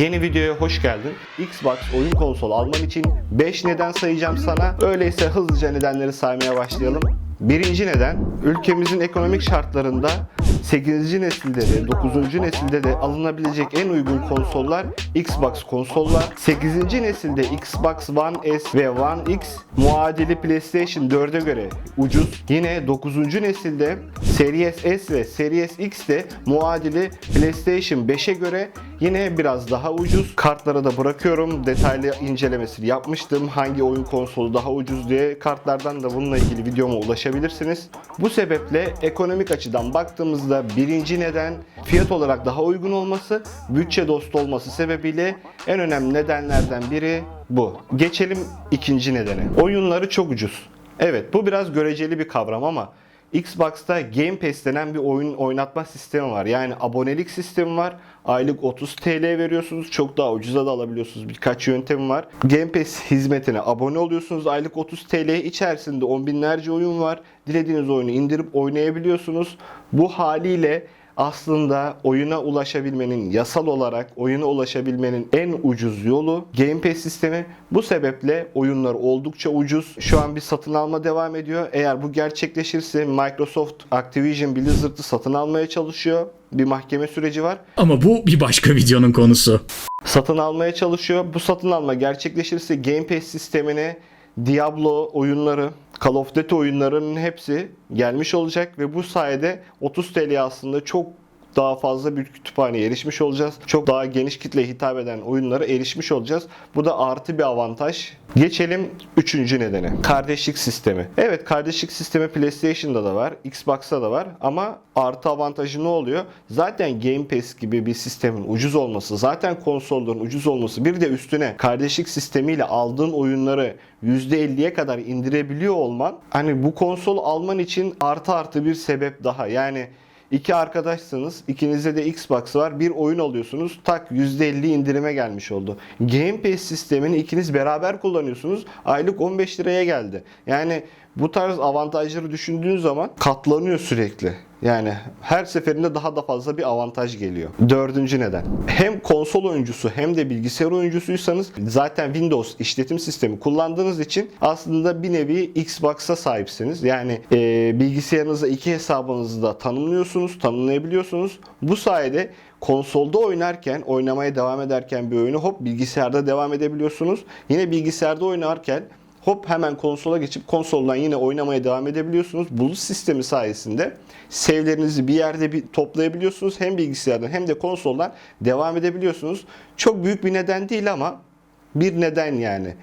Yeni videoya hoş geldin. Xbox oyun konsolu alman için 5 neden sayacağım sana. Öyleyse hızlıca nedenleri saymaya başlayalım. Birinci neden, ülkemizin ekonomik şartlarında 8. nesilde de 9. nesilde de alınabilecek en uygun konsollar Xbox konsollar. 8. nesilde Xbox One S ve One X muadili PlayStation 4'e göre ucuz. Yine 9. nesilde Series S ve Series X de muadili PlayStation 5'e göre yine biraz daha ucuz. Kartlara da bırakıyorum. Detaylı incelemesini yapmıştım. Hangi oyun konsolu daha ucuz diye kartlardan da bununla ilgili videoma ulaşabilirsiniz. Bu sebeple ekonomik açıdan baktığımızda birinci neden fiyat olarak daha uygun olması, bütçe dostu olması sebebiyle en önemli nedenlerden biri bu. Geçelim ikinci nedene. Oyunları çok ucuz. Evet bu biraz göreceli bir kavram ama Xbox'ta Game Pass denen bir oyun oynatma sistemi var. Yani abonelik sistemi var. Aylık 30 TL veriyorsunuz. Çok daha ucuza da alabiliyorsunuz. Birkaç yöntemi var. Game Pass hizmetine abone oluyorsunuz. Aylık 30 TL içerisinde on binlerce oyun var. Dilediğiniz oyunu indirip oynayabiliyorsunuz. Bu haliyle aslında oyuna ulaşabilmenin, yasal olarak oyuna ulaşabilmenin en ucuz yolu Game Pass sistemi. Bu sebeple oyunlar oldukça ucuz. Şu an bir satın alma devam ediyor. Eğer bu gerçekleşirse Microsoft Activision Blizzard'ı satın almaya çalışıyor. Bir mahkeme süreci var. Ama bu bir başka videonun konusu. Satın almaya çalışıyor. Bu satın alma gerçekleşirse Game Pass sistemine Diablo oyunları, Call of Duty oyunlarının hepsi gelmiş olacak ve bu sayede 30 TL aslında çok daha fazla bir kütüphaneye erişmiş olacağız. Çok daha geniş kitleye hitap eden oyunlara erişmiş olacağız. Bu da artı bir avantaj. Geçelim üçüncü nedene. Kardeşlik sistemi. Evet kardeşlik sistemi PlayStation'da da var, Xbox'ta da var ama artı avantajı ne oluyor? Zaten Game Pass gibi bir sistemin ucuz olması, zaten konsolların ucuz olması bir de üstüne kardeşlik sistemiyle aldığın oyunları %50'ye kadar indirebiliyor olman hani bu konsol alman için artı artı bir sebep daha. Yani İki arkadaşsınız, ikinizde de Xbox var. Bir oyun alıyorsunuz, tak %50 indirime gelmiş oldu. Game Pass sistemini ikiniz beraber kullanıyorsunuz. Aylık 15 liraya geldi. Yani bu tarz avantajları düşündüğün zaman katlanıyor sürekli. Yani her seferinde daha da fazla bir avantaj geliyor. Dördüncü neden. Hem konsol oyuncusu hem de bilgisayar oyuncusuysanız zaten Windows işletim sistemi kullandığınız için aslında bir nevi Xbox'a sahipsiniz. Yani e, bilgisayarınızda iki hesabınızı da tanımlıyorsunuz, tanımlayabiliyorsunuz. Bu sayede konsolda oynarken, oynamaya devam ederken bir oyunu hop bilgisayarda devam edebiliyorsunuz. Yine bilgisayarda oynarken hop hemen konsola geçip konsoldan yine oynamaya devam edebiliyorsunuz. Bulut sistemi sayesinde save'lerinizi bir yerde bir toplayabiliyorsunuz. Hem bilgisayardan hem de konsoldan devam edebiliyorsunuz. Çok büyük bir neden değil ama bir neden yani.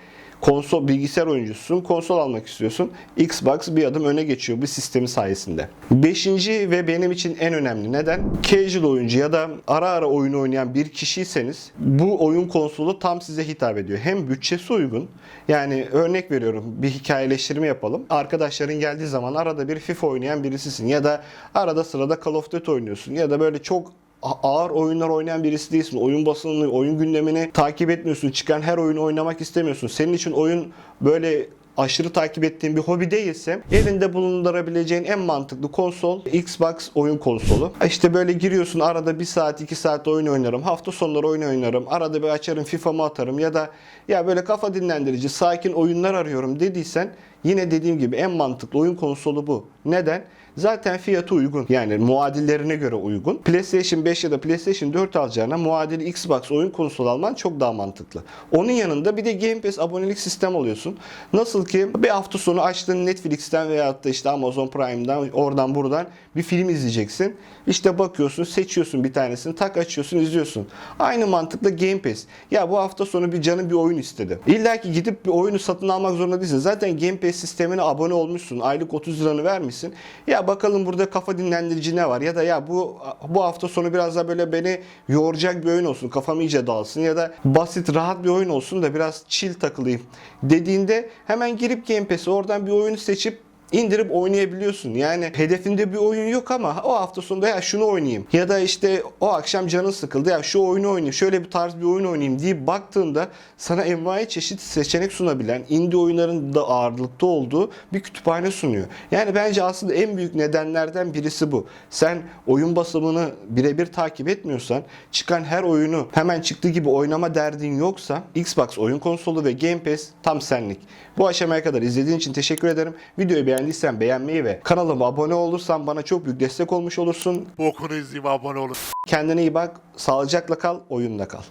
Konsol bilgisayar oyuncususun, konsol almak istiyorsun. Xbox bir adım öne geçiyor bu sistemi sayesinde. Beşinci ve benim için en önemli neden casual oyuncu ya da ara ara oyun oynayan bir kişiyseniz bu oyun konsolu tam size hitap ediyor. Hem bütçesi uygun yani örnek veriyorum bir hikayeleştirme yapalım. Arkadaşların geldiği zaman arada bir FIFA oynayan birisisin ya da arada sırada Call of Duty oynuyorsun ya da böyle çok ağır oyunlar oynayan birisi değilsin. Oyun basınını, oyun gündemini takip etmiyorsun. Çıkan her oyunu oynamak istemiyorsun. Senin için oyun böyle aşırı takip ettiğin bir hobi değilse evinde bulundurabileceğin en mantıklı konsol Xbox oyun konsolu. İşte böyle giriyorsun arada bir saat iki saat oyun oynarım. Hafta sonları oyun oynarım. Arada bir açarım FIFA'mı atarım ya da ya böyle kafa dinlendirici sakin oyunlar arıyorum dediysen yine dediğim gibi en mantıklı oyun konsolu bu. Neden? Zaten fiyatı uygun. Yani muadillerine göre uygun. PlayStation 5 ya da PlayStation 4 alacağına muadili Xbox oyun konsolu alman çok daha mantıklı. Onun yanında bir de Game Pass abonelik sistem alıyorsun. Nasıl ki bir hafta sonu açtığın Netflix'ten veya da işte Amazon Prime'dan oradan buradan bir film izleyeceksin. İşte bakıyorsun, seçiyorsun bir tanesini, tak açıyorsun, izliyorsun. Aynı mantıkla Game Pass. Ya bu hafta sonu bir canın bir oyun istedi. İlla ki gidip bir oyunu satın almak zorunda değilsin. Zaten Game Pass sistemine abone olmuşsun. Aylık 30 liranı vermişsin. Ya bakalım burada kafa dinlendirici ne var? Ya da ya bu bu hafta sonu biraz daha böyle beni yoracak bir oyun olsun. Kafam iyice dalsın. Ya da basit, rahat bir oyun olsun da biraz chill takılayım dediğinde hemen girip Game Pass'e oradan bir oyunu seçip indirip oynayabiliyorsun. Yani hedefinde bir oyun yok ama o hafta sonunda ya şunu oynayayım ya da işte o akşam canın sıkıldı ya şu oyunu oynayayım şöyle bir tarz bir oyun oynayayım diye baktığında sana envai çeşit seçenek sunabilen indie oyunların da ağırlıkta olduğu bir kütüphane sunuyor. Yani bence aslında en büyük nedenlerden birisi bu. Sen oyun basımını birebir takip etmiyorsan çıkan her oyunu hemen çıktığı gibi oynama derdin yoksa Xbox oyun konsolu ve Game Pass tam senlik. Bu aşamaya kadar izlediğin için teşekkür ederim. Videoyu beğendiysen beğenmeyi ve kanalıma abone olursan bana çok büyük destek olmuş olursun. Bokunu izleyeyim abone olun. Kendine iyi bak, sağlıcakla kal, oyunda kal.